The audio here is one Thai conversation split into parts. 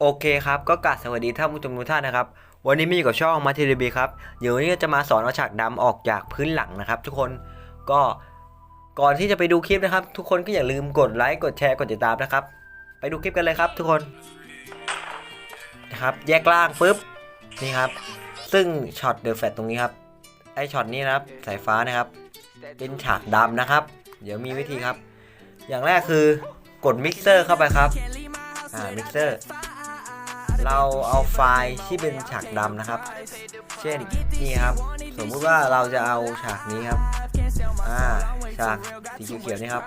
โอเคครับก็กราบสวัสดีท่านผู้ชมทุกท่านนะครับ วันนี้มีกับช่องมาทีรีบีครับเดี๋ยววันนี้จะมาสอนเอาฉากดำออกจากพื้นหลังนะครับ ทุกคนก็ ก่อนที่จะไปดูคลิปนะครับ ทุกคนก็อย่าลืมกดไลค์กดแชร์กดติดตามนะครับ ไปดูคลิปกันเลยครับ ทุกคนนะครับ แยกล่างปุ๊บนี่ครับ ซึ่งช็อตเดอะแฟตตรงนี้ครับไอช็อตนี้นะครับสายฟ้านะครับ เป็นฉากดำนะครับ เดี๋ยวมีวิธีครับ อย่างแรกคือกดมิกเซอร์เข้าไปครับอ่ามิกเซอร์เราเอาไฟล์ที่เป็นฉากดำนะครับ เช่นนี่ครับ สมมุติว่าเราจะเอาฉากนี้ครับ อ่าฉากสีเขียวๆนี่ครับ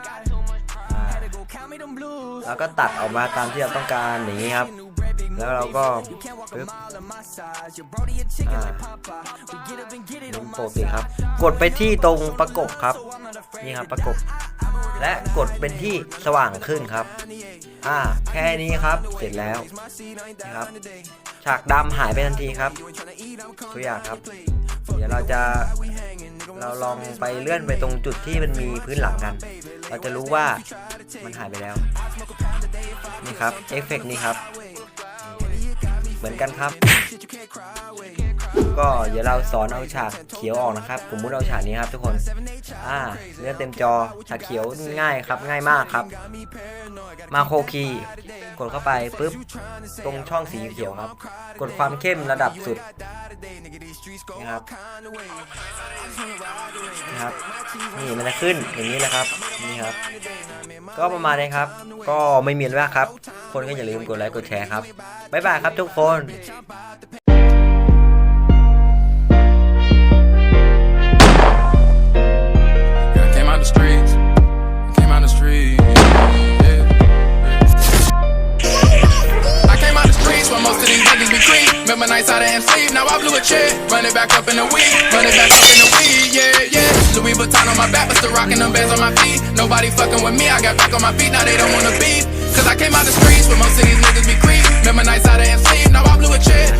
อ่าแล้วก็ตัดออกมาตามที่เราต้องการอย่างนี้ครับ แล้วเราก็ปึ๊บอ่าปกติครับ กดไปที่ตรงประกบครับ นี่ครับประกบ และกดเป็นที่สว่างขึ้นครับ อ่า แค่นี้ครับ เสร็จแล้วนะครับ ฉากดำหายไปทันทีครับ ตัวอย่างครับ เดี๋ยวเราจะ เราลองไปเลื่อนไปตรงจุดที่มันมีพื้นหลังกัน เราจะรู้ว่ามันหายไปแล้ว นี่ครับเอฟเฟกต์นี้ครับ เหมือนกันครับ ก็เดี๋ยวเราสอนเอาฉากเขียวออกนะครับสมมติเอาฉากนี้ครับทุกคนอ่าเลื่อนเต็มจอฉากเขียวง่ายครับง่ายมากครับ มาโคคีกดเข้าไปปุ๊บตรงช่องสีเขียวครับ กดความเข้มระดับสุดนะครับ นะครับ นี่มันจะขึ้นอย่างนี้เลยครับนี่ครับ ก็ประมาณนี้ครับ ก็ไม่มีอะไรมากครับ คนก็อย่าลืมกดไลค์กดแชร์ครับบ๊ายบายครับทุกคน Remember nights out of sleep, now I blew a check. Running back up in the weed, running back up in the weed, yeah, yeah. Louis Vuitton on my back, but still rocking them bands on my feet. Nobody fucking with me, I got back on my feet, now they don't wanna be. Cause I came out the streets when most of these niggas be creep. Remember nights out of sleep, now I blew a check.